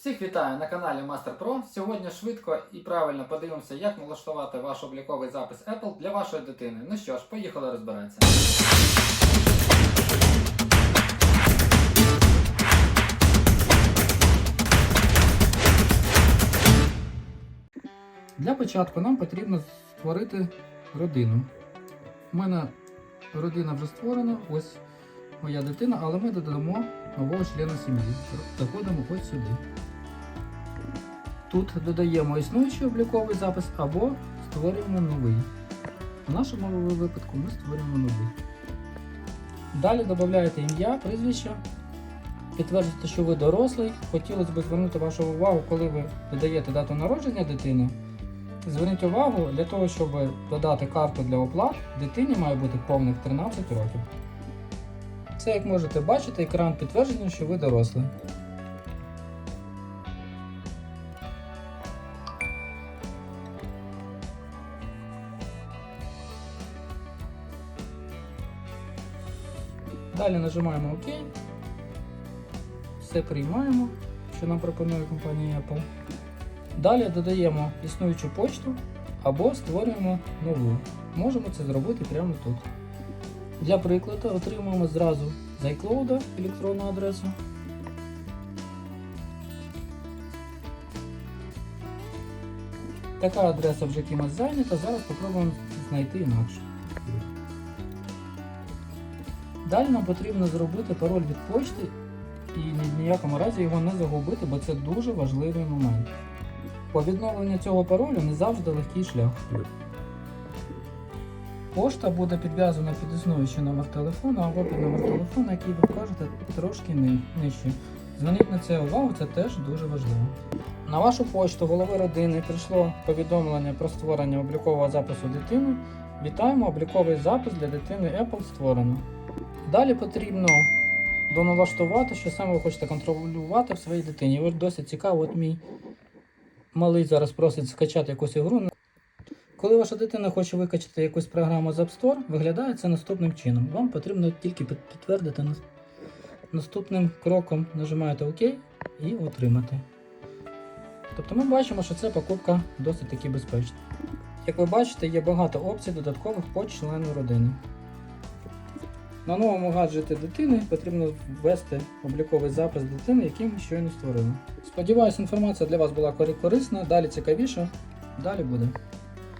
Всіх вітаю на каналі Master Pro. Сьогодні швидко і правильно подивимося, як налаштувати ваш обліковий запис Apple для вашої дитини. Ну що ж, поїхали розбиратися. Для початку нам потрібно створити родину. У мене родина вже створена, ось моя дитина, але ми додамо нового члена сім'ї. Заходимо ось сюди. Тут додаємо існуючий обліковий запис або створюємо новий. В нашому випадку ми створюємо новий. Далі додаєте ім'я, прізвище, підтверджуєте, що ви дорослий. Хотілося б звернути вашу увагу, коли ви додаєте дату народження дитини. Зверніть увагу, для того, щоб додати карту для оплат, дитині має бути повних 13 років. Це, як можете бачити, екран підтвердження, що ви дорослий. Далі нажимаємо ОК. Все приймаємо, що нам пропонує компанія Apple. Далі додаємо існуючу почту або створюємо нову. Можемо це зробити прямо тут. Для прикладу отримуємо зразу з iCloud електронну адресу. Така адреса вже кимось зайнята, зараз спробуємо знайти інакше. Далі нам потрібно зробити пароль від почти і ні в ніякому разі його не загубити, бо це дуже важливий момент. По відновленню цього паролю не завжди легкий шлях. Пошта буде підв'язана під існуючий номер телефону або під номер телефону, який ви вкажете трошки нижче. Зверніть на це увагу, це теж дуже важливо. На вашу почту голови родини прийшло повідомлення про створення облікового запису дитини. Вітаємо, обліковий запис для дитини Apple створено. Далі потрібно доналаштувати, що саме ви хочете контролювати в своїй дитині. Ось досить цікаво, от мій малий зараз просить скачати якусь ігру. Коли ваша дитина хоче викачати якусь програму з App Store, виглядає це наступним чином. Вам потрібно тільки підтвердити нас- наступним кроком нажимаєте ОК і отримати. Тобто ми бачимо, що це покупка досить таки безпечна. Як ви бачите, є багато опцій додаткових по члену родини. На новому гаджеті дитини потрібно ввести обліковий запис дитини, який ми щойно створили. Сподіваюсь, інформація для вас була корисна, далі цікавіше. Далі буде.